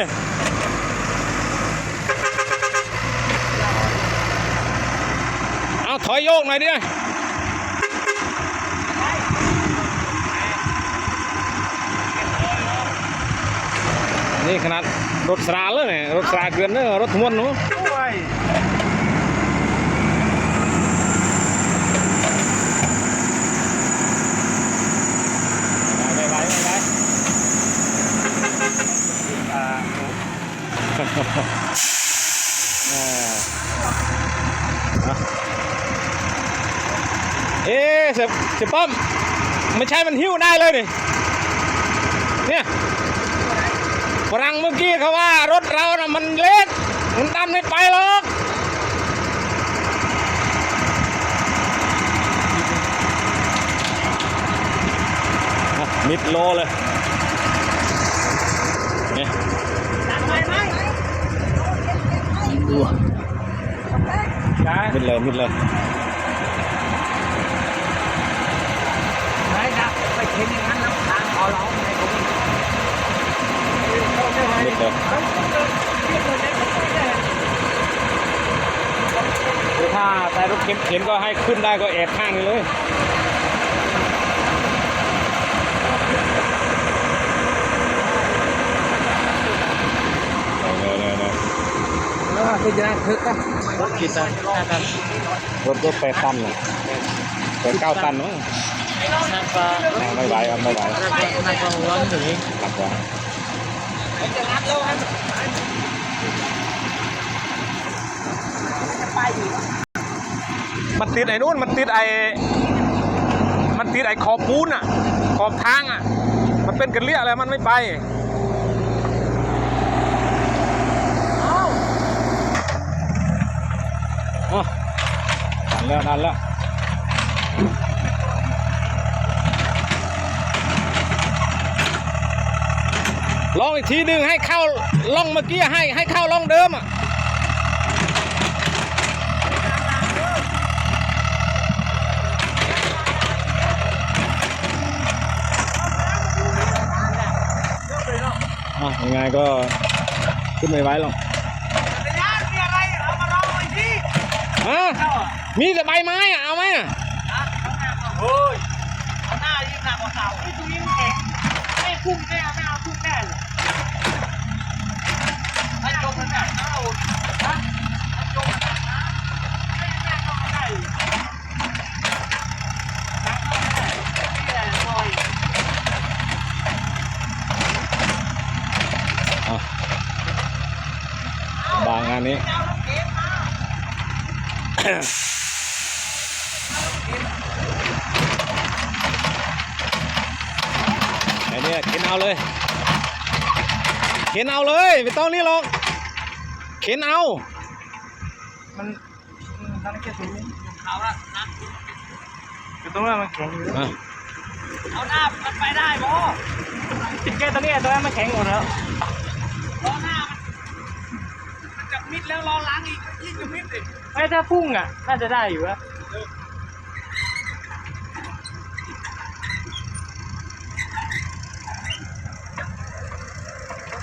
ยเอาถอยโยกหน่อยดินี่ขนาดรถสราเลยเนี่ยรถสราเกินเนอะรถทวนหนูโอ้ย ไม่ไหวไม่ไหว อ่า อ่า เอ๊ะเสียเสียป้อมไม่ใช่มันหิ้วได้เลยนี่เนี่ยฝรั่งเมื่อกี้เขาว่ารถเราน่ะมันเล็กมันดันไม่ไปหรอกมิดโลเลยเนี่ย ดูได้มิดเลยมิดเลยได้ครับไปเข็นอย่างนั้นน้ำทางขอร้องให้ผมมิดเลยคือถ้าใช้รถเข็นเข็นก็ให้ขึ้นได้ก็แอบข้างนี้เลยเนี่ยเนี่ยเนี่ย แล้ว คือจะนั่งทึกนะรถกี่ตันห้าตันรถรถแปดตันเลยแปดเก้าตันมั้งนั่งปลานั่งไม่ไหวครับไม่ไหวนั่งปลานั่งปลาร้อนถึงนี้หลับกว่ามันติดไอ้นู่นมันติดไอ้มันติดไอ้ขอบปูนอะขอบทางอะ มันเป็นกระเลี่ยอะไรมันไม่ไป อ๋อ ดันแล้วดันแล้วลองอีกทีหนึ่งให้เข้าล่องเมื่อกี้ให้ให้เข้าล่องเดิมอะอะยังไงก็ขึ้นไม่ไหวหรอก มีอะไรเอามาลองไปที่ ฮะมีแต่ใบไม้อะเอาไหมอะเฮ้ยหน้ายิ่งหนักกว่าเก่าไอ้ตัวนี้มันแข็งไม่พุ่งแน่ไม่เอาพุ่งแน่เลยไอ้จมมันหนักนะโอ้ฮะไอ้จมมันหนักนะไม่แน่ก็ไม่ได้หนักก็ไม่ได้นี่แหละลอยบางงานนี้ เอาลูกเกดมา ไอ้เนี่ยเข็นเอาเลย เข็นเอาเลย ไม่ต้องนี่หรอก เข็นเอา มันนั่นแค่ตรงนี้เขาละนะคือตรงนั้นมันแข็งอยู่อะเอาหน้ามันไปได้บ่ติดแค่ตรงนี้ตรงนั้นมันแข็งหมดแล้วล้อหน้ามัน มิดแล้วล้อล้างอีกยิ่งจะมิดอีกไม่ถ้าพุ่งอะ น่าจะได้อยู่อะ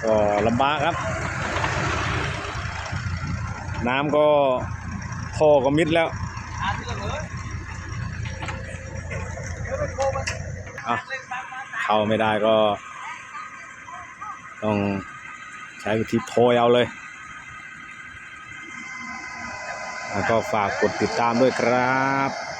ก็ลำบากครับ น้ำก็ท่อก็มิดแล้วเลยอะเข้าไม่ได้ก็ ต้องใช้วิธีโทรเอาเลย แล้วก็ฝากกดติดตามด้วยครับ